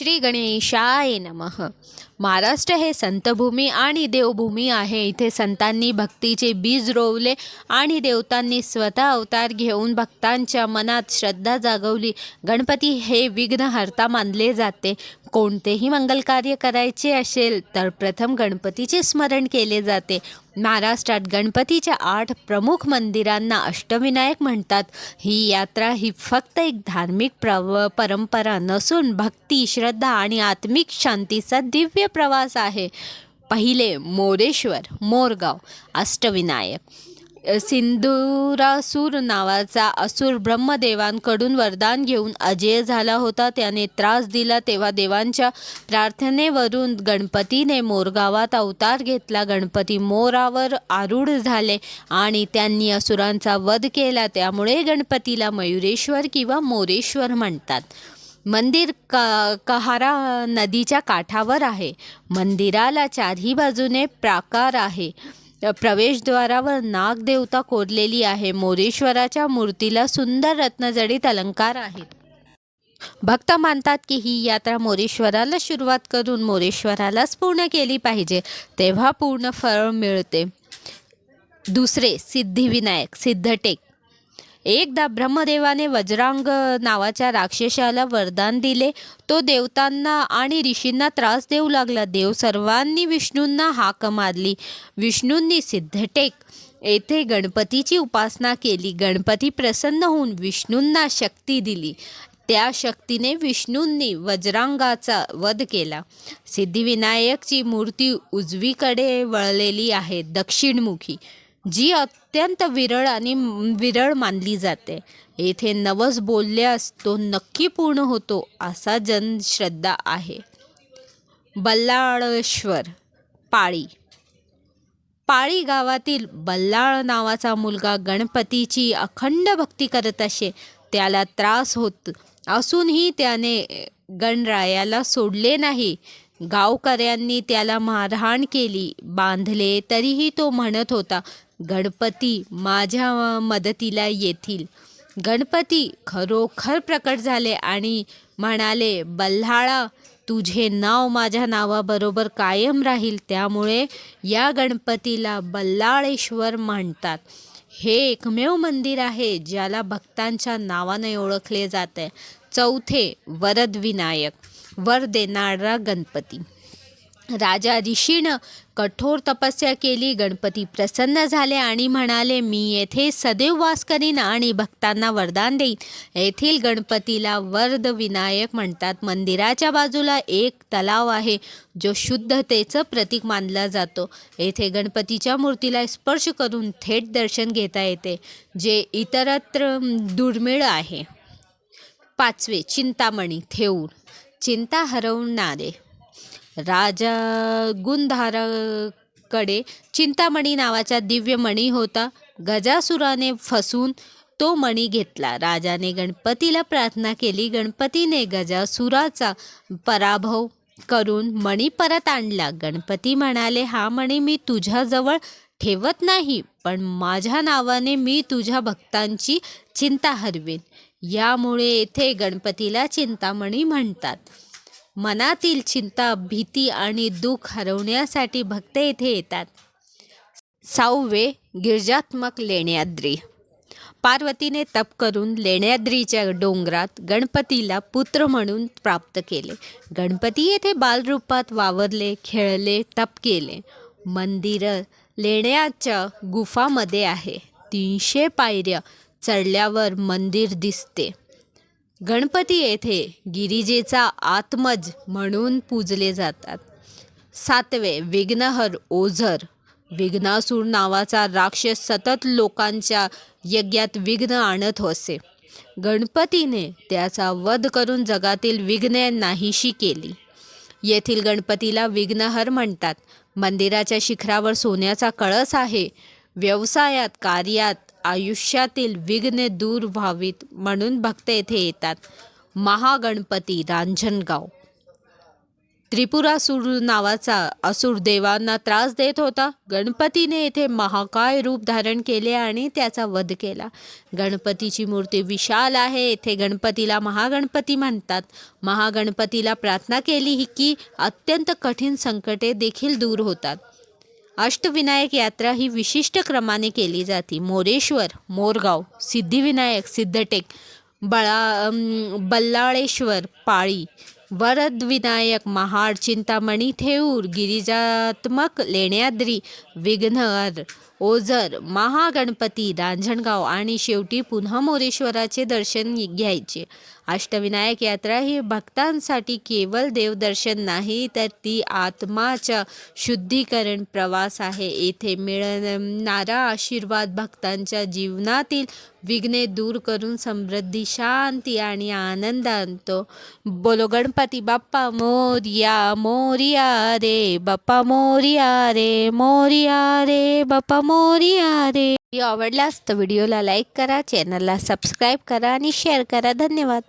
श्री गणेशाय नमः. महाराष्ट्र हे संतभूमी आणि देवभूमी आहे. इथे संतांनी भक्तीचे बीज रोवले आणि देवतांनी स्वतः अवतार घेऊन भक्तांच्या मनात श्रद्धा जागवली. गणपती हे विघ्नहर्ता मानले जाते. कोणतेही मंगल कार्य करायचे असेल तर प्रथम गणपतीचे स्मरण केले जाते. महाराष्ट्रात गणपतीच्या आठ प्रमुख मंदिरांना अष्टविनायक म्हणतात. ही यात्रा ही फक्त एक धार्मिक प्रव परंपरा नसून भक्ती श्रद्धा आणि आत्मिक शांतीचा दिव्य प्रवास आहे. पहिले मोरेश्वर मोरगाव अष्टविनायक. सिंधुरासूर नावाचा असुर ब्रह्मदेवांकडून वरदान घेऊन अजय झाला होता. त्याने त्रास दिला तेव्हा देवांच्या प्रार्थनेवरून गणपतीने मोरगावात अवतार घेतला. गणपती मोरावर आरूढ झाले आणि त्यांनी असुरांचा वध केला. त्यामुळे गणपतीला मयुरेश्वर किंवा मोरेश्वर म्हणतात. मंदिर क कहारा नदीच्या काठावर आहे. मंदिराला चारही बाजूने प्राकार आहे. प्रवेशद्वारावर नागदेवता कोरलेली आहे. मोरेश्वराच्या मूर्तीला सुंदर रत्नजडीत अलंकार आहेत. भक्त मानतात की ही यात्रा मोरेश्वराला सुरुवात करून मोरेश्वरालाच पूर्ण केली पाहिजे. तेव्हा पूर्ण फळ मिळते. दुसरे सिद्धिविनायक सिद्धटेक एकदा ब्रह्मदेवाने वज्रांग नावाच्या राक्षसाला वरदान दिले. तो देवतांना आणि ऋषींना त्रास देऊ लागला. देव सर्वांनी विष्णूंना हाक मारली. विष्णूंनी सिद्धटेक. येथे गणपतीची उपासना केली. गणपती प्रसन्न होऊन विष्णूंना शक्ती दिली. त्या शक्तीने विष्णूंनी वज्रांगाचा वध केला. सिद्धिविनायकची मूर्ती उजवीकडे वळलेली आहे दक्षिणमुखी. जी अत्यंत विरळ आणि विरळ मानली जाते. येथे नवस बोलल्यास तो नक्की पूर्ण होतो असा जनश्रद्धा आहे. बल्लाळेश्वर पाळी. पाळी गावातील बल्लाळ नावाचा मुलगा गणपतीची अखंड भक्ती करत असे. त्याला त्रास होत असूनही त्याने गणरायाला सोडले नाही. गावकऱ्यांनी त्याला मारहाण केली. बांधले तरीही तो म्हणत होता गणपती माझ्या मदतीला येतील. गणपती खरोखर प्रकट झाले आणि म्हणाले बल्हाळा तुझे नाव माझ्या नावाबरोबर कायम राहील. त्यामुळे या गणपतीला बल्लाळेश्वर म्हणतात. हे एकमेव मंदिर आहे ज्याला भक्तांच्या नावाने ओळखले जाते. चौथे वरद विनायक वर देणारा गणपती. राजा ऋषीनं कठोर तपस्या केली गणपती प्रसन्न झाले आणि म्हणाले मी येथे सदैव वास करीन आणि भक्तांना वरदान देईन. येथील गणपतीला वर्द विनायक म्हणतात. मंदिराच्या बाजूला एक तलाव आहे जो शुद्धतेचं प्रतीक मानला जातो. येथे गणपतीच्या मूर्तीला स्पर्श करून थेट दर्शन घेता येते जे इतरत्र दुर्मिळ आहे. पाचवे चिंतामणी थेऊर. चिंता हरवणारे. राजा गुंधाराकडे चिंतामणी नावाचा दिव्य मणी होता. गजासुराने फसून तो मणी घेतला. राजाने गणपतीला प्रार्थना केली. गणपतीने गजासुराचा पराभव करून मणी परत आणला. गणपती म्हणाले हा मणी मी तुझ्याजवळ ठेवत नाही पण माझ्या नावाने मी तुझ्या भक्तांची चिंता हरवेन. यामुळे येथे गणपतीला चिंतामणी म्हणतात. मनातील चिंता भीती आणि दुःख हरवण्यासाठी भक्त येथे येतात. सहावे गिरजात्मक लेण्याद्री. पार्वतीने तप करून लेण्याद्रीच्या डोंगरात गणपतीला पुत्र म्हणून प्राप्त केले. गणपती येथे बालरूपात वावरले खेळले तप केले. मंदिर लेण्याच्या गुफामध्ये आहे. तीनशे पायऱ्या चढल्यावर मंदिर दिसते. गणपती येथे गिरिजेचा आत्मज म्हणून पूजले जातात. सातवे विघ्नहर ओझर. विघ्नासूर नावाचा राक्षस सतत लोकांच्या यज्ञात विघ्न आणत असे गणपतीने त्याचा वध करून जगातील विघ्ने नाहीशी केली. येथील गणपतीला विघ्नहर म्हणतात. मंदिराच्या शिखरावर सोन्याचा कळस आहे. व्यवसायात कार्यात आयुष्यातील विघ्न दूर व्हावीत म्हणून भक्त येथे येतात. महागणपती रांजणगाव. त्रिपुरासूर नावाचा असुर देवांना त्रास देत होता. गणपतीने येथे महाकाय रूप धारण केले आणि त्याचा वध केला. गणपतीची मूर्ती विशाल आहे. येथे गणपतीला महागणपती म्हणतात. महागणपतीला प्रार्थना केली ही की अत्यंत कठीण संकटे देखील दूर होतात. अष्टविनायक यात्रा ही विशिष्ट क्रमाने केली जाते. मोरेश्वर मोरगाव सिद्धिविनायक सिद्धटेक बळा बल्लाळेश्वर पाळी वरदविनायक महाड चिंतामणी थेऊर गिरिजात्मक लेण्याद्री विघ्नहर ओझर महागणपती रांजणगाव आणि शेवटी पुन्हा मोरेश्वराचे दर्शन घ्यायचे. अष्टविनायक यात्रा ही भक्तांसाठी केवळ देवदर्शन नाही तर ती आत्माच्या शुद्धीकरण प्रवास आहे. येथे मिळणारा आशीर्वाद भक्तांच्या जीवनातील विघ्ने दूर करून समृद्धी शांती आणि आनंद आणतो. बोलो गणपती बाप्पा मोरिया मोरिया रे बाप्पा मोरिया रे मोरिया रे बाप्पा मोरिया रे. आवडलास आवडल्यास तर व्हिडिओला लाईक करा चॅनलला सबस्क्राईब करा आणि शेअर करा. धन्यवाद.